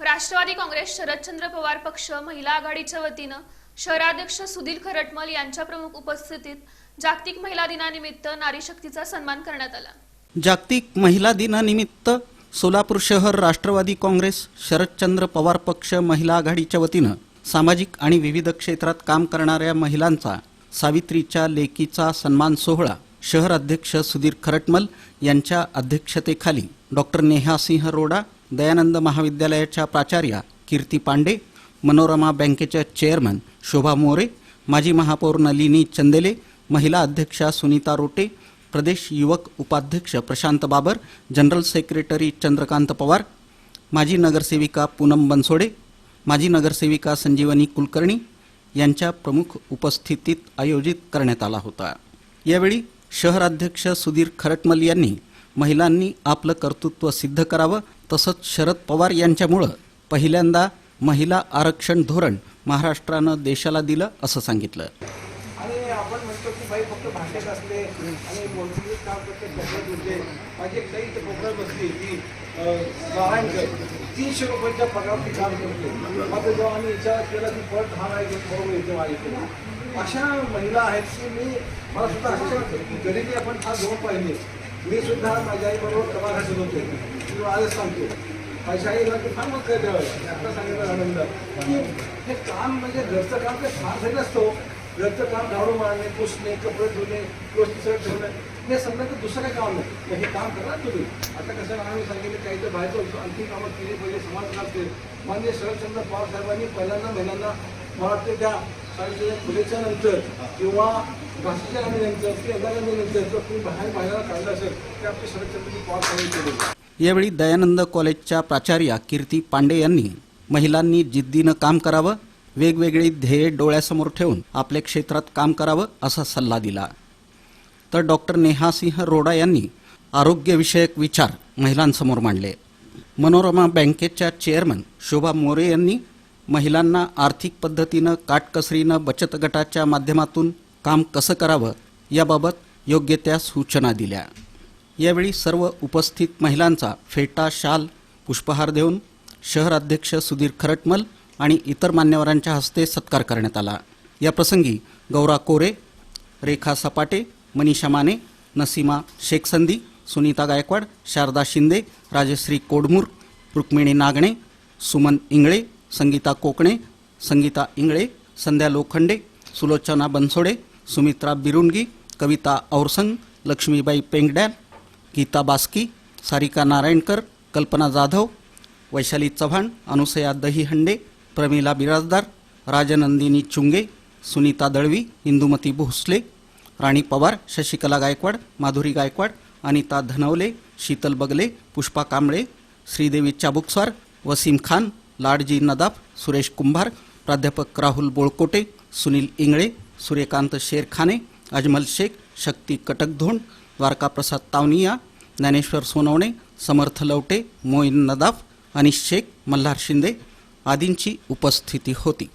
राष्ट्रवादी काँग्रेस शरदचंद्र पवार पक्ष महिला आघाडीच्या वतीनं शहराध्यक्ष सुधीर खरटमल यांच्या प्रमुख उपस्थितीत जागतिक महिला दिनानिमित्त नारी शक्तीचा सन्मान करण्यात आला. जागतिक महिला दिनानिमित्त सोलापूर शहर राष्ट्रवादी काँग्रेस शरदचंद्र पवार पक्ष महिला आघाडीच्या वतीनं सामाजिक आणि विविध क्षेत्रात काम करणाऱ्या महिलांचा सावित्रीच्या लेकीचा सन्मान सोहळा शहर अध्यक्ष सुधीर खरटमल यांच्या अध्यक्षतेखाली डॉक्टर नेहा सिंह रोडा दयानंद महाविद्यालयाच्या प्राचार्या कीर्ती पांडे मनोरमा बँकेच्या चेअरमन शोभा मोरे माजी महापौर नलिनी चंदेले महिला अध्यक्षा सुनीता रोटे प्रदेश युवक उपाध्यक्ष प्रशांत बाबर जनरल सेक्रेटरी चंद्रकांत पवार माजी नगरसेविका पूनम बनसोडे माजी नगरसेविका संजीवनी कुलकर्णी यांच्या प्रमुख उपस्थितीत आयोजित करण्यात आला होता. यावेळी शहराध्यक्ष सुधीर खरटमल यांनी महिलांनी आपलं कर्तृत्व सिद्ध करावं तसंच शरद पवार यांच्यामुळं पहिल्यांदा महिला आरक्षण धोरण महाराष्ट्रानं देशाला दिलं असं सांगितलं. आणि आपण म्हणतो की बाई फक्त असते आणि काम करते माझी एक ताई कोकणात बसली ती नारायणकर तीनशे रुपयाच्या पगारावरती काम करते मात्र जेव्हा आम्ही विचार केला की परत हा नाही बरोबर येते अशा महिला आहेत की मी मला सुद्धा आश्चर्य गरिबी आपण फार जवळ पाहिली मी सुद्धा माझ्या आईबरोबर कमा होते. मी आजच सांगतो. पैशाही आईला ते फार मत द्यावं आता सांगितलं आनंद. की हे काम म्हणजे घरचं काम काही फार झालं असतो हो. घरचं काम झाडू मारणे पुसणे कपडे धुणे गोष्टी सगळं ठेवणे. हे समजा तर दुसरं काही काम नाही. तर हे काम करा तुम्ही. आता कसं आम्ही सांगितलं काही तर बाहेरचं होतं. आणखी कामं केली पाहिजे समाज असते मान्य शरदचंद्र पवार साहेबांनी पहिल्यांदा महिलांना मला वाटते त्या सावित्रीबाई फुलेच्या नंतर किंवा घासीच्या गांधीनंतर की अंदाजानंतर जर तुम्ही बाहेर महिलांना काढलं असेल ते आपले शरदचंद्रजी पवार साहेब केले. यावेळी दयानंद कॉलेजच्या प्राचार्या कीर्ती पांडे यांनी महिलांनी जिद्दीनं काम करावं वेगवेगळी ध्येय डोळ्यासमोर ठेवून आपल्या क्षेत्रात काम करावं असा सल्ला दिला. तर डॉक्टर नेहासिंह रोडा यांनी आरोग्यविषयक विचार महिलांसमोर मांडले. मनोरमा बँकेच्या चेअरमन शोभा मोरे यांनी महिलांना आर्थिक पद्धतीनं काटकसरीनं बचत गटाच्या माध्यमातून काम कसं करावं याबाबत योग्य त्या सूचना दिल्या. यावेळी सर्व उपस्थित महिलांचा फेटा शाल पुष्पहार देऊन शहराध्यक्ष सुधीर खरटमल आणि इतर मान्यवरांच्या हस्ते सत्कार करण्यात आला. या प्रसंगी गौरा कोरे रेखा सपाटे मनीषा माने नसीमा शेखसंदी सुनीता गायकवाड शारदा शिंदे राजश्री कोडमूर रुक्मिणी नागणे सुमन इंगळे संगीता कोकणे संगीता इंगळे संध्या लोखंडे सुलोचना बनसोडे सुमित्रा बिरुंगी कविता औरसंग लक्ष्मीबाई पेंगड्याल गीता बास्की सारिका नारायणकर कल्पना जाधव वैशाली चव्हाण अनुसया दहीहंडे प्रमिला बिराजदार राजनंदिनी चुंगे सुनीता दळवी इंदुमती भोसले राणी पवार शशिकला गायकवाड माधुरी गायकवाड अनिता धनवले शीतल बगले पुष्पा कांबळे श्रीदेवी चाबुकस्वार वसीम खान लाडजी नदाफ सुरेश कुंभार प्राध्यापक राहुल बोळकोटे सुनील इंगळे सूर्यकांत शेरखाने अजमल शेख शक्ती कटकधोंड द्वारकाप्रसाद तावनिया ज्ञानेश्वर सोनवणे समर्थ लवटे मोईन नदाफ अनिश शेख मल्हार शिंदे आदींची उपस्थिती होती.